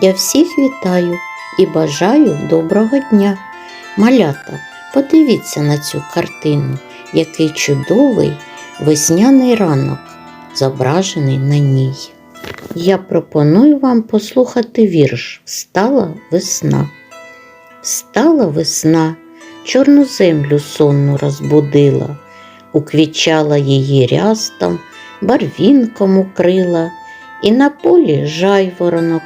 Я всіх вітаю і бажаю доброго дня. Малята, подивіться на цю картину, який чудовий весняний ранок, зображений на ній. Я пропоную вам послухати вірш Встала весна. Встала весна, чорну землю сонну розбудила, уквічала її рястом, барвінком укрила, і на полі жайворонок,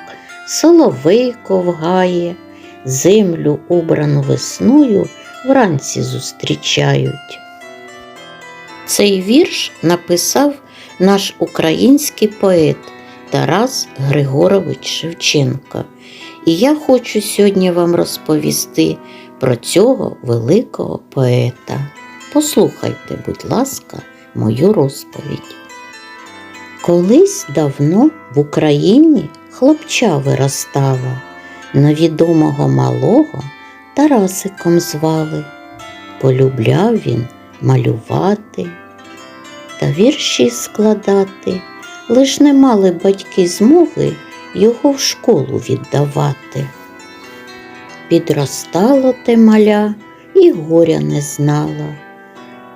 соловейко вгає, землю убрану весною вранці зустрічають. Цей вірш написав наш український поет Тарас Григорович Шевченко. І я хочу сьогодні вам розповісти про цього великого поета. Послухайте, будь ласка, мою розповідь. Колись давно в Україні хлопча виростало, на відомого малого Тарасиком звали. Полюбляв він малювати та вірші складати, лиш не мали батьки змоги його в школу віддавати. Підростало те маля і горя не знала,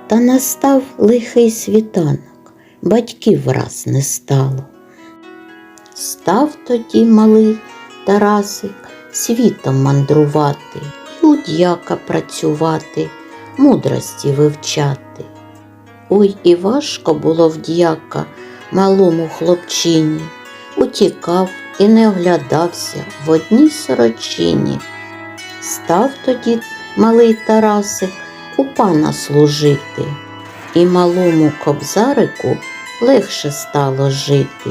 та настав лихий світанок, батьків враз не стало. Став тоді малий Тарасик світом мандрувати, у дяка працювати, мудрості вивчати. Ой, і важко було в дяка малому хлопчині, утікав і не оглядався в одній сорочині. Став тоді малий Тарасик у пана служити, і малому кобзарику легше стало жити.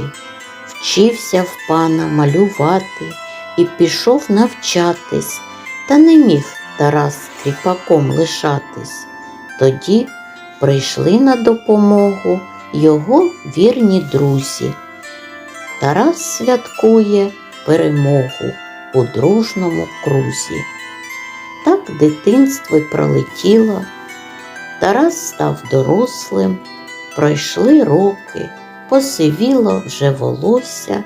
Вчився в пана малювати і пішов навчатись, та не міг Тарас кріпаком лишатись. Тоді прийшли на допомогу його вірні друзі. Тарас святкує перемогу у дружному крузі. Так дитинство й пролетіло, Тарас став дорослим, пройшли роки, посивіло вже волосся,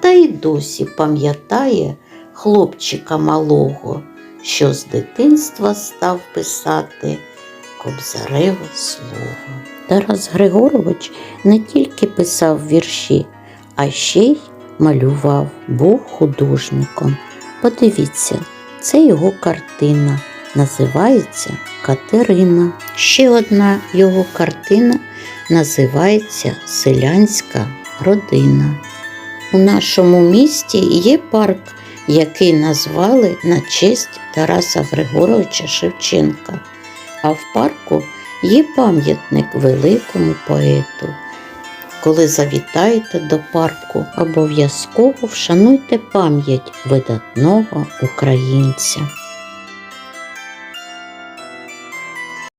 та й досі пам'ятає хлопчика малого, що з дитинства став писати кобзареве слово. Тарас Григорович не тільки писав вірші, а ще й малював, був художником. Подивіться, це його картина. Називається Катерина. Ще одна його картина називається Селянська родина. У нашому місті є парк, який назвали на честь Тараса Григоровича Шевченка. А в парку є пам'ятник великому поету. Коли завітаєте до парку, обов'язково вшануйте пам'ять видатного українця.